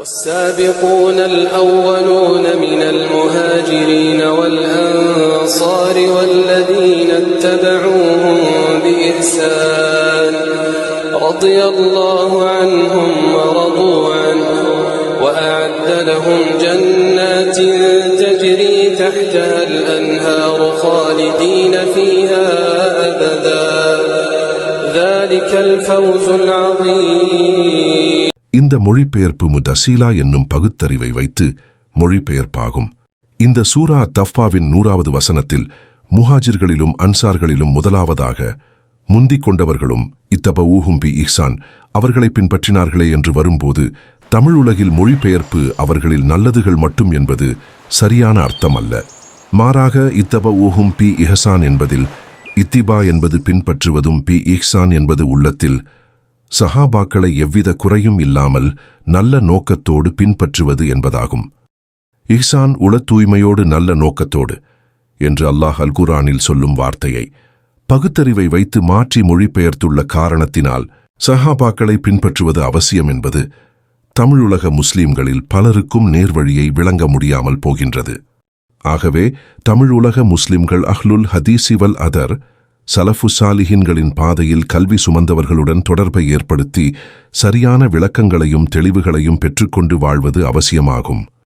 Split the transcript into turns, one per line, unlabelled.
والسابقون الأولون من المهاجرين والأنصار والذين اتبعوهم بإحسان رضي الله عنهم ورضوا عنه وأعد لهم جنات تجري تحتها الأنهار خالدين فيها أبدا. ذلك الفوز العظيم.
இந்த மொழிபெயர்ப்பு முதசீலா என்னும் பகுத்தறிவை வைத்து மொழிபெயர்ப்பாகும். இந்த சூரா தஃபாவின் நூறாவது வசனத்தில் முஹாஜிர்களிலும் அன்சார்களிலும் முதலாவதாக முந்திக் கொண்டவர்களும் இத்தப ஊஹும் பி இஹ்சான் அவர்களை பின்பற்றினார்களே என்று வரும்போது தமிழ் உலகில் மொழிபெயர்ப்பு அவர்களில் நல்லதுகள் மட்டும் என்பது சரியான அர்த்தம் அல்ல மாறாக இத்தப ஊஹும் பி இஹசான் என்பதில் இத்திபா என்பது பின்பற்றுவதும் பி இஹ்சான் என்பது உள்ளத்தில் சஹாபாக்களை எவ்வித குறையும் இல்லாமல் நல்ல நோக்கத்தோடு பின்பற்றுவது என்பதாகும். இஹ்சான் உள தூய்மையோடு நல்ல நோக்கத்தோடு என்று அல்லாஹ் அல்குரானில் சொல்லும் வார்த்தையை பகுத்தறிவை வைத்து மாற்றி மொழிபெயர்த்துள்ள காரணத்தினால் சஹாபாக்களை பின்பற்றுவது அவசியம் என்பது தமிழுலக முஸ்லிம்களில் பலருக்கும் நேர்வழியை விளங்க முடியாமல் போகின்றது. ஆகவே தமிழ் உலக முஸ்லிம்கள் அஹ்லுல் ஹதீசிவல் அதர் சலஃபு சாலிஹின்களின் பாதையில் கல்வி சுமந்தவர்களுடன் தொடர்பை ஏற்படுத்தி சரியான விளக்கங்களையும் தெளிவுகளையும் பெற்றுக்கொண்டு வாழ்வது அவசியமாகும்.